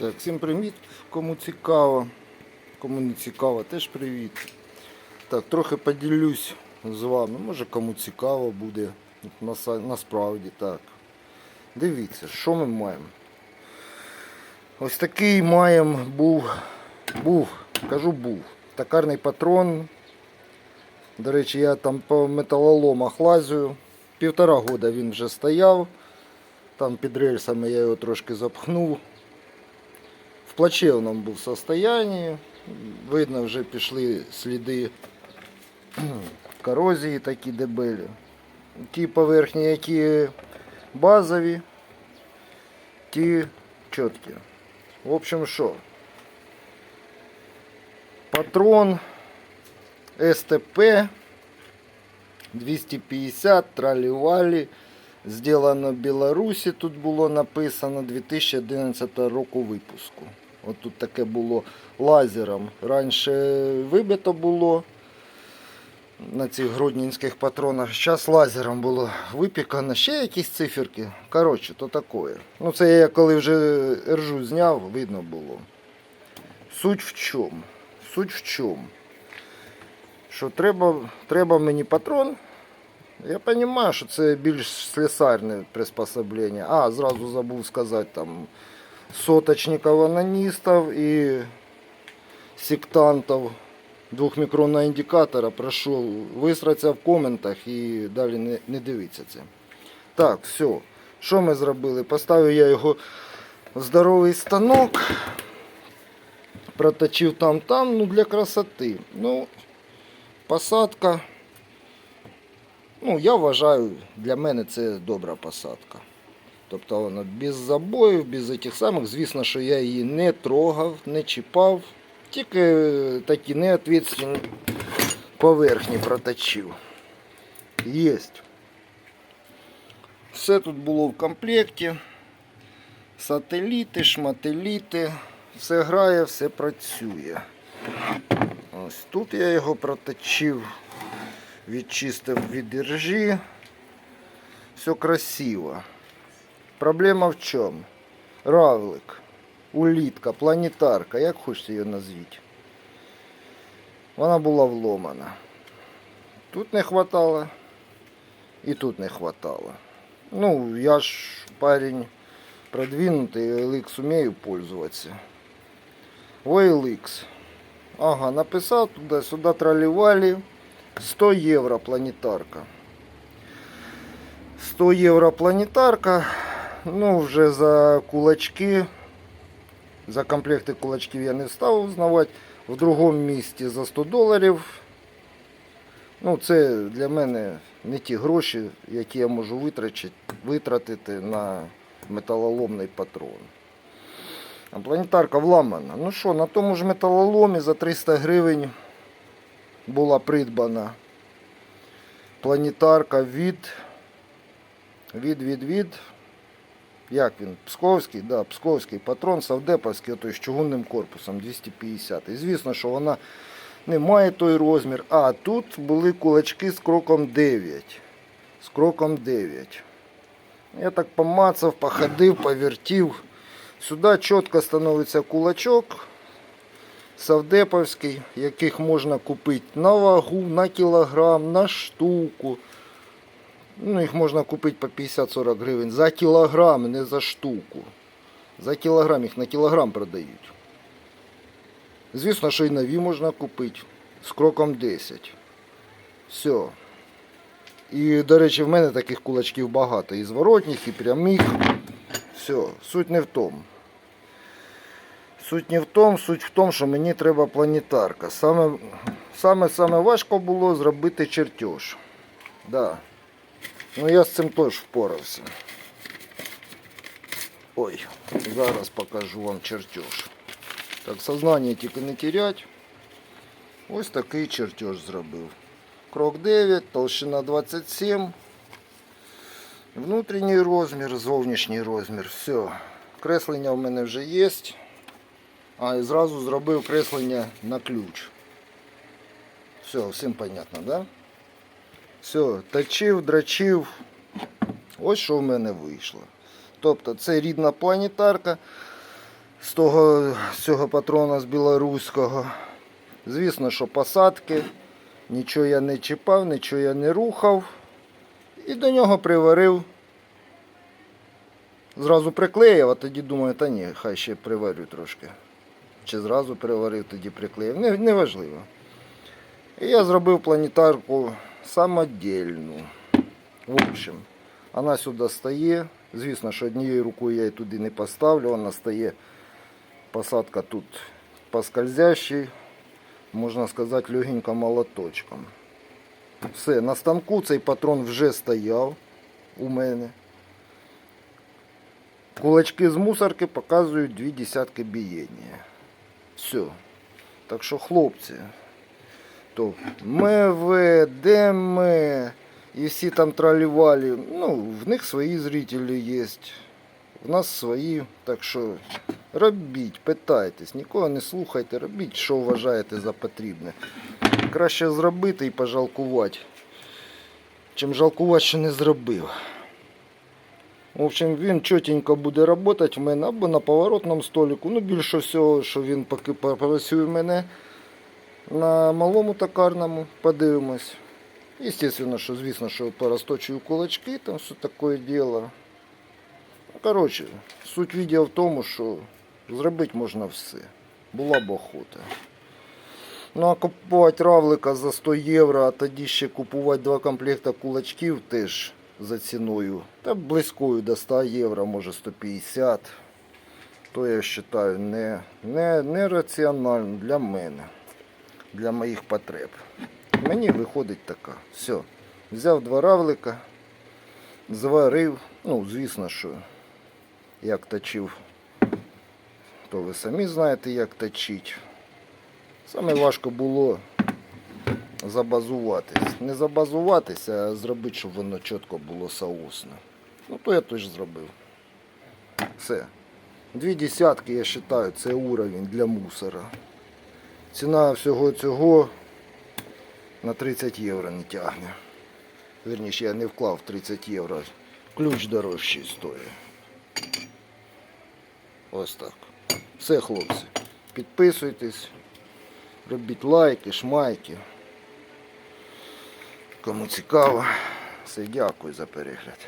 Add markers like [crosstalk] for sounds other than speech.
Так, всім привіт, кому цікаво, кому не цікаво, теж привіт. Так, трохи поділюсь з вами. Може кому цікаво буде насправді так. Дивіться, що ми маємо. Ось такий маємо був, був, кажу був, токарний патрон. До речі, я там по металоломах лазю. Півтора года він вже стояв. Там під рельсами я його трошки запхнув. В плачевному був состоянні. Видно, вже пішли сліди [clears throat] корозії такі дебелі. Ті поверхні, які базові, ті чіткі. В общем, що? Патрон СТП 250 тралівалі. Сделано в Білорусі, тут було написано 2011 року випуску. От тут таке було лазером. Раніше вибито було на цих гродненських патронах. Зараз лазером було випікано ще якісь циферки. Коротше, то таке. Ну це я коли вже ержу зняв, видно було. Суть в чому? Суть в чому? Що треба, треба мені патрон. Я розумію, що це більш слесарне приспособлення. А, зразу забув сказати там соточників аноністів і сектантів двохмікронного індикатора. Прошу висратися в коментах і далі не, не дивіться це. Так, все. Що ми зробили? Поставив я його в здоровий станок. Проточив там-там, ну для красоти. Ну, посадка. Ну, я вважаю, для мене це добра посадка. Тобто вона без забоїв, без цих самих. Звісно, що я її не трогав, не чіпав. Тільки такі неответственні поверхні проточив. Єсть. Все тут було в комплекті. Сателіти, шмателіти. Все грає, все працює. Ось тут я його проточив відчистив від іржі. Все красиво. Проблема в чому? Равлик, улітка, планетарка, як хочете її назвіть. Вона була вломана. Тут не хватало і тут не хватало. Ну, я ж парень продвинутий, LX умею пользоваться. OLX. Ага, написав туди-сюди тролівалі. 100 євро планетарка. 100 євро планетарка. Ну, вже за кулачки. За комплекти кулачків я не став узнавати. В другому місці за 100 доларів. Ну, це для мене не ті гроші, які я можу витратити на металоломний патрон. А планетарка вламана. Ну що, на тому ж металоломі за 300 гривень була придбана планетарка від від від від як він? Псковський, да, Псковський патрон Савдеповський, ото з чугунним корпусом 250. І звісно, що вона не має той розмір. А тут були кулачки з кроком 9. З кроком 9. Я так помацав, походив, повертів. Сюди чітко становиться кулачок савдеповський, яких можна купити на вагу, на кілограм, на штуку. Ну, їх можна купити по 50-40 гривень за кілограм, не за штуку. За кілограм їх на кілограм продають. Звісно, що і нові можна купити з кроком 10. Все. І, до речі, в мене таких кулачків багато. І зворотніх, і прямих. Все, суть не в тому. Суть не в тому, суть в тому, що мені треба планетарка. Саме, саме, саме важко було зробити чертеж. Да. Ну я з цим теж впорався. Ой, зараз покажу вам чертеж. Так, сознання тільки не терять. Ось такий чертеж зробив. Крок 9, толщина 27. Внутрішній розмір, зовнішній розмір. Все. Креслення в мене вже є. А і зразу зробив креслення на ключ. Все, всім понятно, да? Все, точив, дрочив. Ось що в мене вийшло. Тобто це рідна планетарка того, з цього патрона з білоруського. Звісно, що посадки. Нічого я не чіпав, нічого я не рухав. І до нього приварив. Зразу приклеїв, а тоді думаю, та ні, хай ще приварю трошки. Чи зразу приварив, тоді приклеїв. Не, неважливо. І я зробив планетарку самодільну. В общем, вона сюди стає. Звісно, що однією рукою я її туди не поставлю, вона стає. Посадка тут по скользящій, можна сказати, легенько молоточком. Все, на станку цей патрон вже стояв у мене. Кулачки з мусорки показують дві десятки бієння. Все. Так що, хлопці, то МВ, ДМ і всі там тролівалі, ну, в них свої зрителі є, в нас свої. Так що робіть, питайтесь, нікого не слухайте, робіть, що вважаєте за потрібне. Краще зробити і пожалкувати, чим жалкувати, що не зробив. В общем, він чотенько буде працювати в мене або на поворотному столику. Ну, більше всього, що він поки попрацює мене на малому токарному, подивимось. Естественно, що, звісно, що порозточую кулачки, там все таке діло. Коротше, суть відео в тому, що зробити можна все. Була б охота. Ну, а купувати равлика за 100 євро, а тоді ще купувати два комплекта кулачків теж за ціною. Та близькою до 100 євро, може 150. То я вважаю не, не, не раціонально для мене, для моїх потреб. Мені виходить така. Все. Взяв два равлика, зварив. Ну, звісно, що як точив, то ви самі знаєте, як точить. Саме важко було забазуватись. Не забазуватися, а зробити, щоб воно чітко було соусно. Ну, то я теж зробив. Все. Дві десятки, я вважаю, це уровень для мусора. Ціна всього цього на 30 євро не тягне. Вірніше, я не вклав 30 євро. Ключ дорожчий стоїть. Ось так. Все, хлопці. Підписуйтесь, робіть лайки, шмайки. Кому цікаво, все дякую за перегляд.